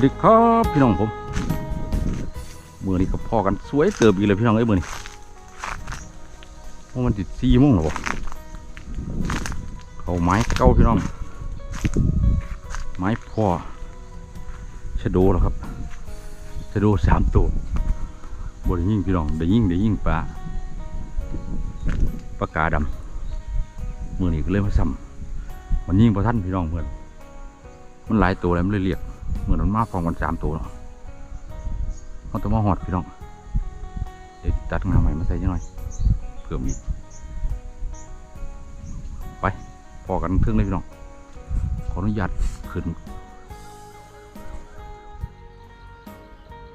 วัสดีครับพี่น้องผมมือนี้ก็พอกันสวยเติบอีกเลยพี่น้องเอ้มือนี้เพรามันติดสี่โมงแล้วบ่เขาไม้เก้าพี่น้อง ไม้พ่อชะโดแล้วครับชะโดสามตัวบได้ยิ่งพี่น้องได้ยิ่งได้ยิ่งปลาปลากาดำมือนี้ก็เลยมาซ้ำมันยิ่งพอท่านพี่น้องเพื่อนมันหลายตัวแล้วมันเลยเรียก เหมือนมันมาพร้อมกันสามตัวเนาะเอาตัวมาหอดพี่น้อง เดี๋ยวตัดงาใหม่มาใส่ยังหน่อยเพิ่มอีกไปพอกันเครื่องเลยพี่น้อง ขออนุญาตขึ้น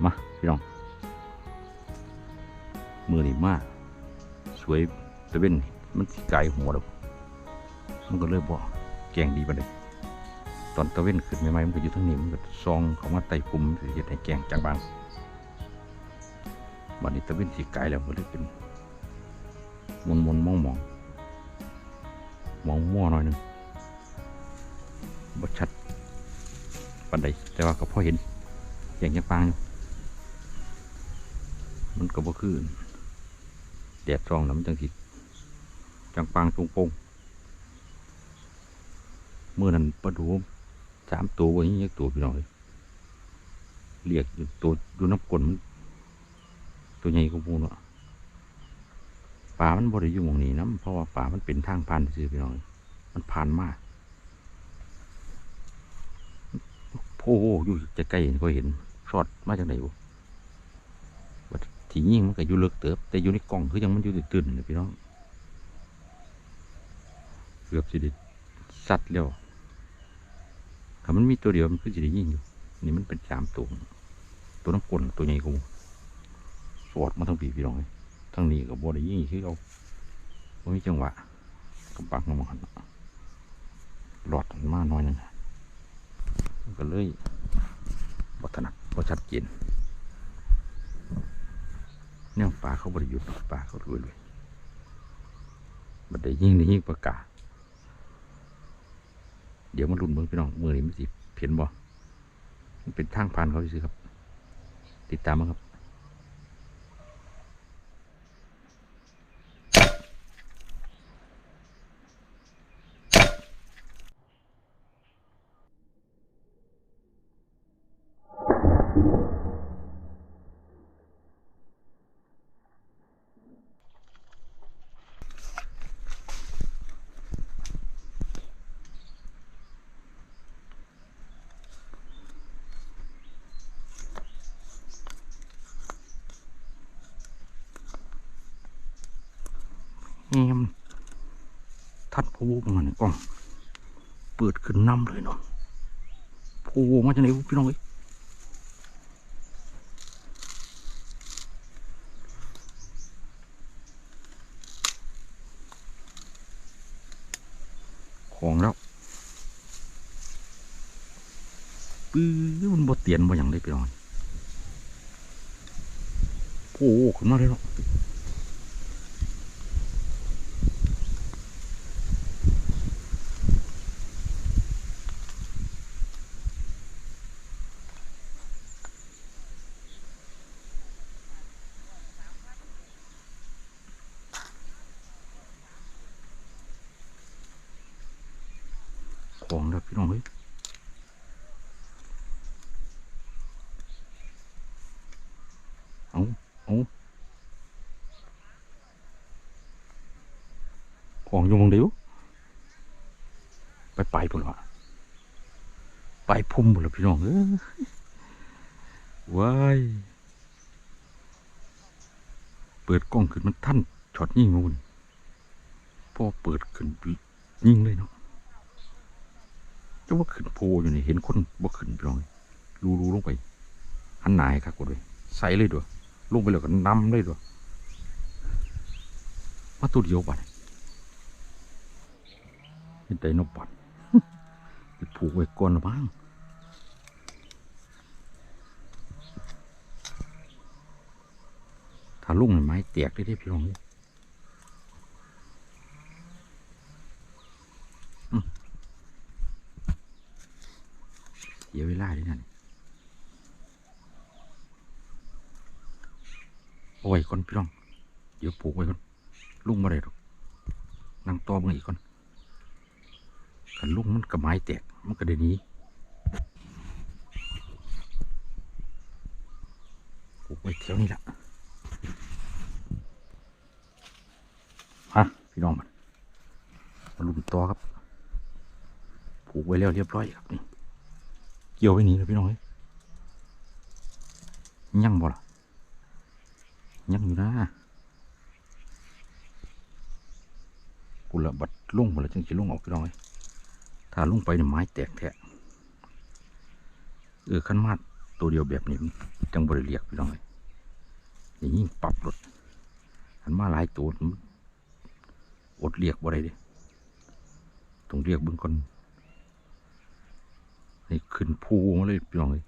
มา พี่น้อง มือนี่มาก สวยตะเวนมันไกลหัวแล้วมันก็เลยบอกแกงดีไปเลย ตอนตะเว้นขึ้นใหม่ๆมันก็อยู่ทั้งนี้มันก็ซองเขามาไต่ปุ่มสิเฮ็ดให้แกงจากบางบัดนี้ตะเว้นสีไกลแล้วก็เลยเป็นมนมนมองมองมองมั่วหน่อยหนึงบ่ชัดปันใดแต่ว่าก็พอเห็นแกงยังปางมันก็บ่คือแดดซองแล้วมันจังสิจังปางตรงโปงเมื่อนั้นปลาดู สามตัววันนี้ยักตัวพี่น้องเลยเรียกอยู่ตัวดูน้ำกลนมันตัวใหญ่กว่าหมูเนาะป่ามันบริอยู่งนี้นะเพราะว่าป่ามันเป็นทางผ่านซื่อพี่น้องมันผ่านมากโอ้โอยู่จะใกล้ๆก็เห็นชอดมาจากไหนบุว่าที่ยิ่งมันก็อยู่เลิกเติบ แต่อยู่ในกล่องคือยังมันอยู่ตื่นเลยพี่น้องเกือบสิดิสัตว์แล้ว ถ้ามันมีตัวเดียวมันคือจะได้ยิ่งอยู่ นี่มันเป็นสามตัว ตัวน้ำกลตัวใหญ่กูสวดมาทั้งปีพี่น้องเลยทั้งนี้กับบอได้ยิ่งคือเอาบ่มีจังหวะกำปักน้ำมันหลอดมาหน่อยหนึงมันก็เลยบัถนัดบัชัดเจนเนี่ยปลาเขาบริยุทธ์ปลาเขารวยเลยบัดได้ยิ่งได้ยิ่งปากกาศ เดี๋ยวมันรุนเบิ่งพี่น้องมือนี้มันสิเพียนบ่มันเป็นทางผ่านเขาสิครับ ติดตามมาครับ เงียมทัดพูมาเนี่ยกล้อง เปิดขึ้นนำเลยเนาะพูมาจากไหนพี่น้องเอ้ยของแล้วปื้อมันบ่เตียนบ่อย่างเลยพี่น้องโอ้ขึ้นมาเลยเนาะ องแล้วพี่น้องเฮ้ยเอาเอาของอยู่มองเดียวไปไปพุ่นวะไปพุ่มพุ่นล้วพี่น้องเอ้ยว้ายเปิดกล้องขึ้นมันท่านช็อตยิงมาบุญพอเปิดขึ้นยิงเลยเนาะ จะว่าขึ้นโพอยู่นี่เห็นคนบ่ขึ้นพี่น้องรูรูลงไปหันหนายครับกูเลยใส่เลยด้วยลงไปแล้วก็นำเลยด้วยมาตัวเดียวบัดเห็นใจนกบัดผูกไว้ก่อนบ้างถ้าลุงไม้แตกได้ที่พี่น้องเเสียเวลาด้วยนั่นโอ้ยคนพี่น้อง เดี๋ยวปลูกไว้คนลุงมาเลยหรอกนั่งตัอมึงอีกคนขันลุงมันกระไม้แตก มันกระเดนี้ปลูกไว้แถวนี้ละฮะพี่น้องมันลุงตัวครับ ผูกไว้แล้วเรียบร้อยครับนี่ กี่ยวไว้นี่นะพี่น้องเอ้ยยังบ่ล่ะยังอยู่นะกูละบัดลุ่งบ่ละจังสิลุ่งออกพี่น้องเอ้ยถ้าลุ่งไปเนี่ยไม้แตกแท้เออขั้นมาดตัวเดียวแบบนี้มันจังบริเรียกพี่น้องเอ้ยอย่างนี้ปรับรถขันมาหลายตัวมันอดเรียกบ่ได้เดิต้องเรียกบิ่งก่อน นี่ขึ้นภูมาเลยพี่น้องเลย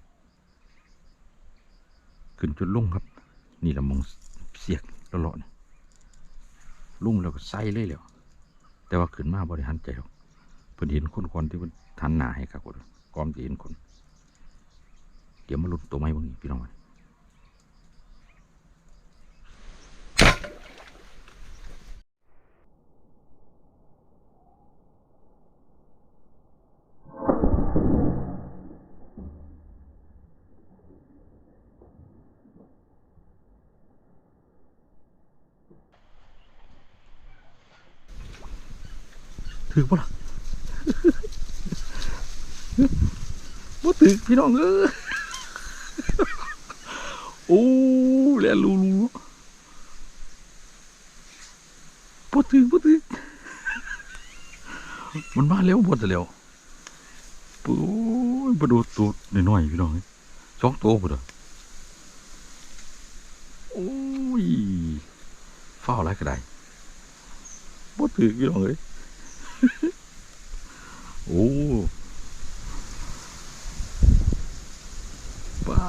ขึ้นจนลุ่งครับ นี่ละมองเสียกตลอดลุ่งแล้วก็ใส่เลยแล้วแต่ว่าขึ้นมาบริหารใจหรอกเพิ่นเห็นคนคนที่มันทันหนาให้ครับคนกอมจะเห็นคน เดี๋ยวมาลุ้นตัวไม้บางนี้พี่น้องมัน ถือปะล่ะบ่ถือพี่น้องเออโอ้แล้วรู้รู้บ่ถือบ่ถือมันมาแล้วบ่แต่แล้วโอ้ยบ่ดูตัวน้อยๆพี่น้องสองตัวพุ่นอะโอ้ยฟ้าอะไรก็ได้บ่ถือพี่น้องเอ้ย โอ้ป้า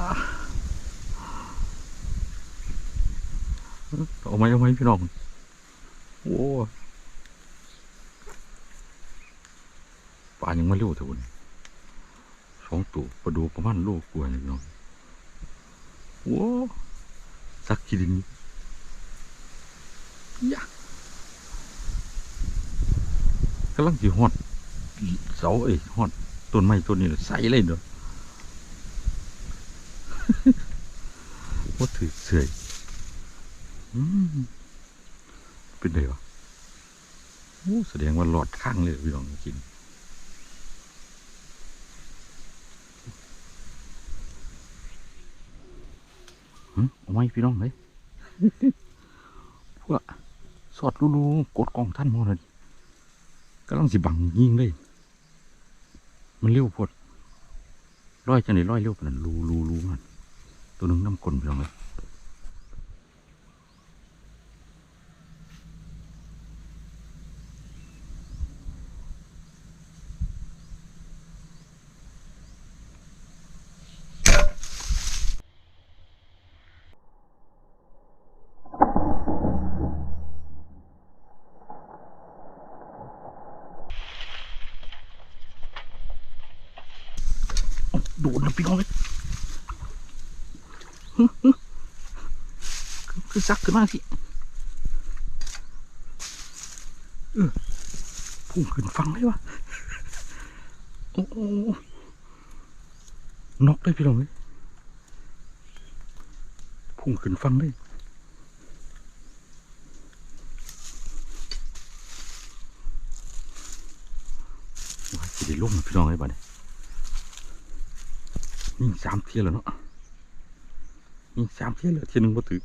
เอาไหมเอาไหมพี่น้องโอ้ปลายังไม่เร็วเท่านี้สองตัวปลาดูประมาณโลกว่านี่น้องโอ้สักขีดินยะกำลังจีฮอด เสาเอ้ยฮอดต้นไม้ต้นนี้ใสเลยเด้อว่าถือเสื่อยเป็นไงวะโอ้แสดงว่าหลอดข้างเลยพี่น้องกินเอาไหมพี่น้องเฮ้ยพวกสอดลูๆกดกล่องท่านมดเลยกำลังสิบังยิงเลย มันเลี้ยวพดร้อยจังไหนร้อยเร็วปานนั้นลูรูรูมันตัวนึงน้ำกลนไปลองเลย โดดนะพี่น้องเลยคือซักขึ้นมาสิเออพุ่งขึ้นฟังเลยวะโอ้โอ้นกเลยพี่น้องเอ้ยพุ่งขึ้นฟังเลยว่าจะได้ล่มพี่น้องไอ้บ้านนี่ สามเทียแล้วเนาะนี่สามเทียเลยเที่ยหนึ่งบ่ถือ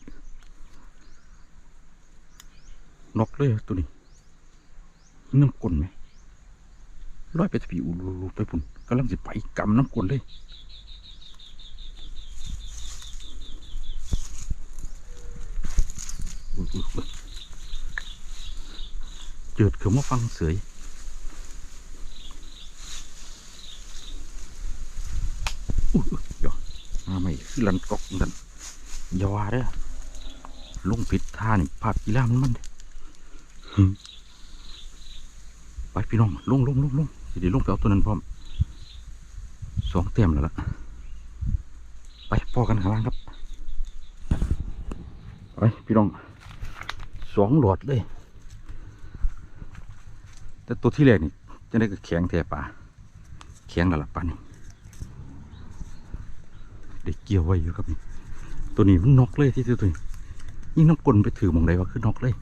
นกเลยตัวนี้น้ำกลนไหมลอยไปทะพีอูรูไปพุ่นกำลังสิไปกำน้ำกลนเลยอุ๊ยอุ๊ยอุ๊ยเจิดเขามาฟังเสย อุ๊ยอุ๊ยเดี๋ยวมาไม่คือลันกอกนั่นยาวาเด้อลงผิดท่านี่ภาพกีฬามันมันเด้ไปพี่น้องลงลงลงลงสิเดี๋ยวลงไปเอาตัวนั้นพร้อมสองเต็มแล้วล่ะไปพอกันข้างล่างครับไปพี่น้องสองหลอดเลย แต่ตัวที่แรกนี่จะได้ก็แข็งแทป่าแข็งแล้วล่ะป่านี่ เด็กเกี่ยวไว้อยู่ครับนี่ตัวนี้มันนกเลยที่ตัวนี้ยิ่งน้ำกลนไปถือมองใดว่าคือนกเลย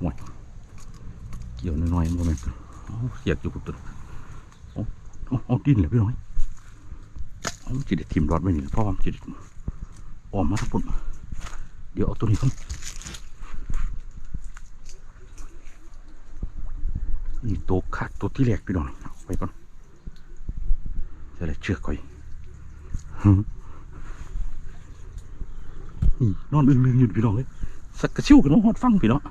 หวยเกี่ยวน้อยๆมันมันเอาเสียดอยู่กับตัวเอาเอาเอาดินเลยพี่น้อยเอาจิเด็ดทิมรอดไว้นี่เพราะว่ามจิเด็ดออกมาทั้งปุ่นเดี๋ยวเอาตัวนี้ก่อนนี่ตัวขาดตัวที่แรกพี่น้องไปก่อน จะได้เชือกก่อยนี่นอนอึ้งๆอยู่พี่น้องเลยสักกระชิวกันน้องฮอดฟังพี่น้อง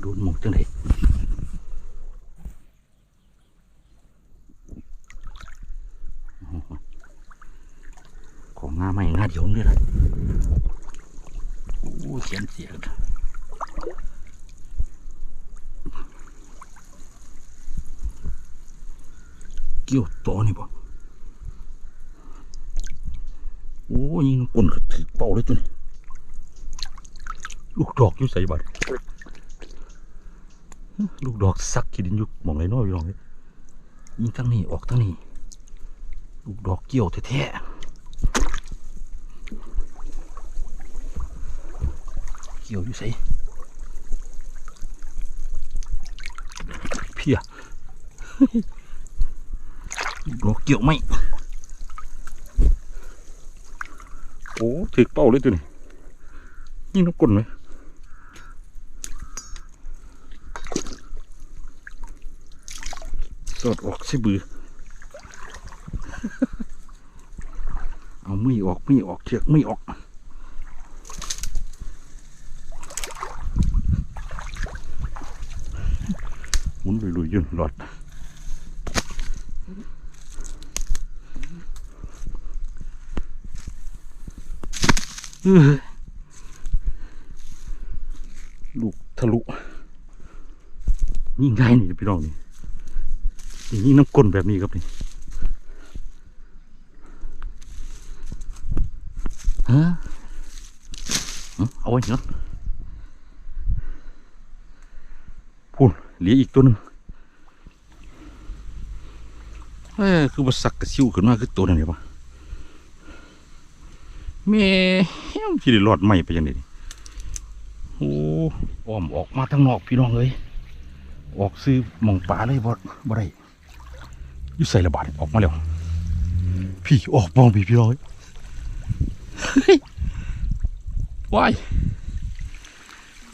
โดนหมกจังไหนอ้โหของงาไม่งาเดียวนี่แหละ โอ้เสียงเสียงเกี่ยวต่อนี่บ่โอ้ยิงกลนก็ถือเป่าเลยตัวนี้ลูกดอกอยู่ใส่บัดลูกดอกซักขีดินอยุกมองไรน้อยพี่น้องเลยยิงทั้งนี้ออกทั้งนี้ลูกดอกเกี่ยวแท้ๆเกี่ยวอยู่ใส่เพีย ดอเกี่ยวไหมโอ้ถึกเป้าเลยตัวนี้นี่นกกลไหมสอดออกใส่บือ เอาไม่ออกไม่ออกเชือกไม่ออกหมุนลุยๆยืนหลอดเอ้ย ลูกทะลุนี่ง่ายนี่พี่น้องนี่นี่ยิ่งน้ำก้นแบบนี้ครับนี่ฮะเอาไว้เนาะพูดเหลืออีกตัวหนึ่งเอ้คือว่าสักกระซิวขึ้นมาคือตัวนั้นเลยวะแม่ มที่ได้รอดใหม่ไปยังไงโอ้อ้อมออกมาทางนอกพี่น้องเลยออกซื้อมองป่าเลยบ่บ่ได้อยู่ใส่ระบาดออกมาแล้วพี่ออกมองพี่พี่น้อยว้าย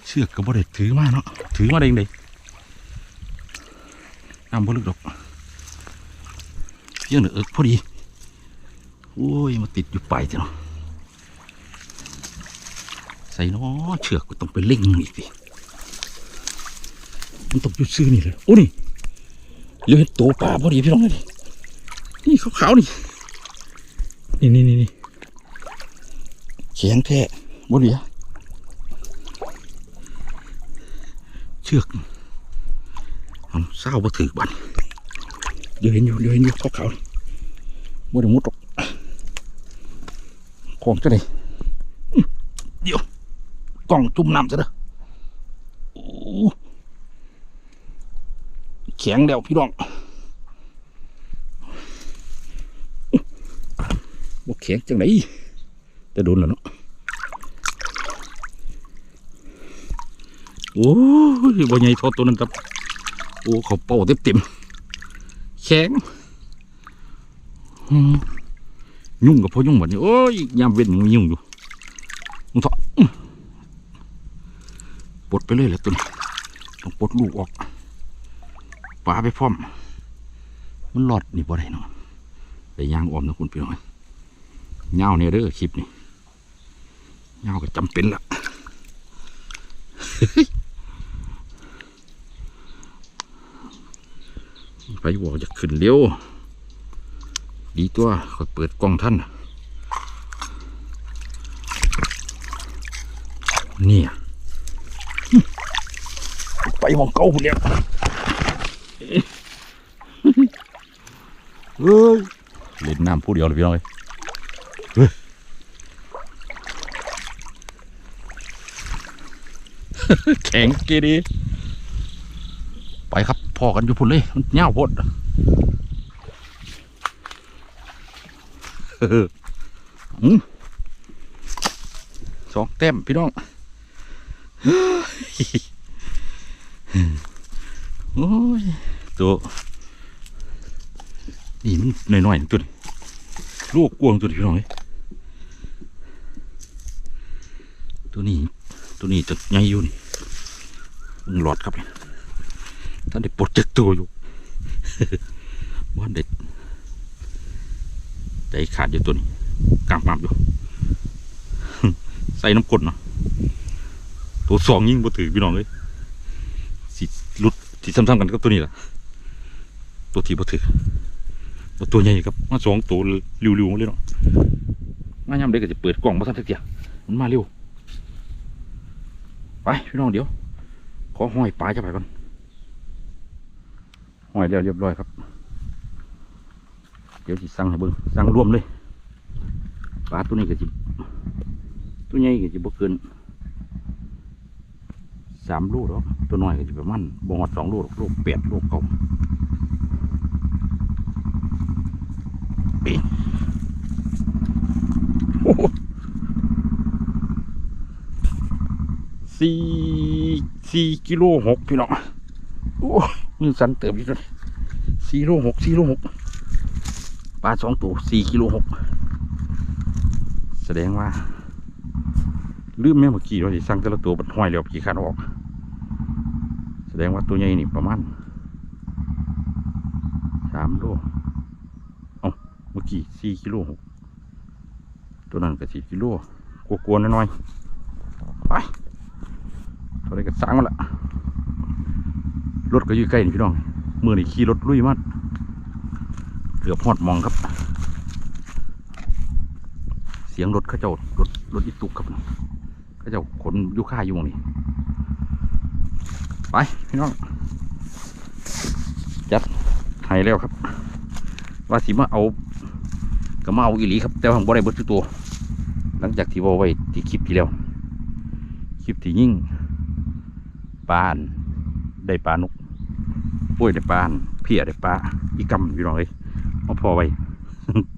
เชือกก็บ่ได้ถือมาเนาะถือมาได้ยังไงน้ำบ่ลึกดอกเพียงเดือเอิกพอดีโอ้ยมาติดอยู่ปลายจ้ะเนาะ ส่เนาะเชือกก็ต้องไปเล่งอีกสิมันต้องอยู่ซื้อนี่เลยโอ้นี่เหลือเห็นตัวปลาพอดีพี่น้องเลยนี่ขาวๆนี่นี่นี่นี่นี่แข็งแท้บ่เหลียเชือกมันเศร้าบ่ถือบันเดี๋ยวเห็นอยู่เดี๋ยวเห็นอยู่ขาวๆนี่บ่ได้มุดหรอกของจะได้อื้อเดี๋ยว กล่องจุ่มน้ำซะเด้อโอ้แข็งแล้วพี่น้องบ่แข็งจังไหนแต่โดนแล้วเนาะโอ้ยบ่ใหญ่ทอตัวนั้นครับโอ้เขาเป่าเต็มเต็มแข็งยุ่งกับพ่อยุ่งแบบนี้โอ้ยยามเว้นยังมียุ่งอยู่มึงเถอะอื้อ ปลดไปเลยแหละตัวนี้ต้องปลดลูกออกปลาไปพร้อม มันหลอดนี่บ่ได้เนาะไปย่างออมนะคุณพี่น้องเงาเนี่ยเด้อคลิปนี่เงาก็จำเป็นละไปบอกจะขึ้นเร็วดีตัวคอยเปิดกล้องท่านเนี่ย มองเก้าพุ่นแล้วเอ้ยเล่นน้ำผู้เดียวเลยพี่น้องเอ้ยเฮ้ยแข็งเกดี ไปครับ พอกันอยู่พุ่นเลย มันเงาวโพดเอออืมสองแต้มพี่น้องเฮ้ย โอ้ยตัวนี่มันหน้อยๆตัวนี้ลูกกวงตัวนี้พี่น้องเอ้ตัวนี้ ตัวนี้จะใหญ่อยู่นี่มึงหลอดครับเนี่ยท่านได้ปลดจากตัวอยู่ว่านเด็ดใจขาดอยู่ตัวนี้กำมับอยู่ ใส่น้ำกดเนาะตัวสองยิ่งบ่ถือพี่น้องเลย หลุดสิซ้ำๆกันกับตัวนี้ล่ะตัวที่บ่ถือตัวใหญ่ครับมาสองตัวริวๆเลยเนาะมายามเด็กก็จะเปิดกล่องมาทันทีเดียวมันมาเร็วไปพี่น้องเดี๋ยว ขอห้อยปลาจะไปก่อนห้อยเรียบเรียบร้อยครับ เดี๋ยวจะสั่งให้เบิ้งสั่งรวมเลยปลาตัวนี้ก็จิตัวใหญ่ก็จะบ่เกิน สามโลหรอกตัวน้อยก็จะประมาณบ่ฮอดสองลหรอกลแปดโลเก้าเอ๊ะโอ้โหสี่สี่กิโลหกพี่น้องโอ้ยมือสั่นเติมอีกแล้วสี่โลหกสี่โลหกปลาสองตัวสี่กิโลหกแสดงว่าลืมแม่เมื่อกี้เราสิสั่งแต่ละตัวบัดห้อยแล้วกี่คันออก ดงว่าตัวใหญ่นี่ประมาณสามโลเอาเมื่อกี้สี่กิโลหกตัวนั้นก็สี่กิโลกลัวๆน้อยๆไปตัวนี้ก็สร้างมาละรถก็อยู่ใกล้นี่พี่น้องมือนี่ขี่รถลุยมากเกือบหอดมองครับ เสียงรถข้าเจ้ารถรถอีตุกครับข้าเจ้าขนยุค่าอยู่หม้องนี่ ไปพี่น้องจัดให้แล้วครับ ว่าสิมาเอาก็มาเอาอีหลีครับ แต่ว่าผมบ่ได้เบิดทุกตัว หลังจากที่บอกไว้ที่คลิปที่แล้ว คลิปที่ยิ่งปานได้ปลานกปุ้ยได้ปลานเพียได้ปลาอีกำพี่น้องเลยมาพอไว้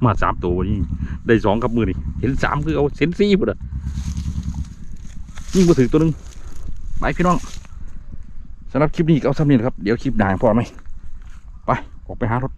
มาสามตัววันนี้ได้สองกับมือนี่เห็นสามคือเอาเซนซี่พุ่นอะยิ่งมาถือตัวหนึงไปพี่น้อง สำหรับคลิปนี้ก็เอาสำเนียงครับ เดี๋ยวคลิปหนาพอไหมไป ออกไปหารถ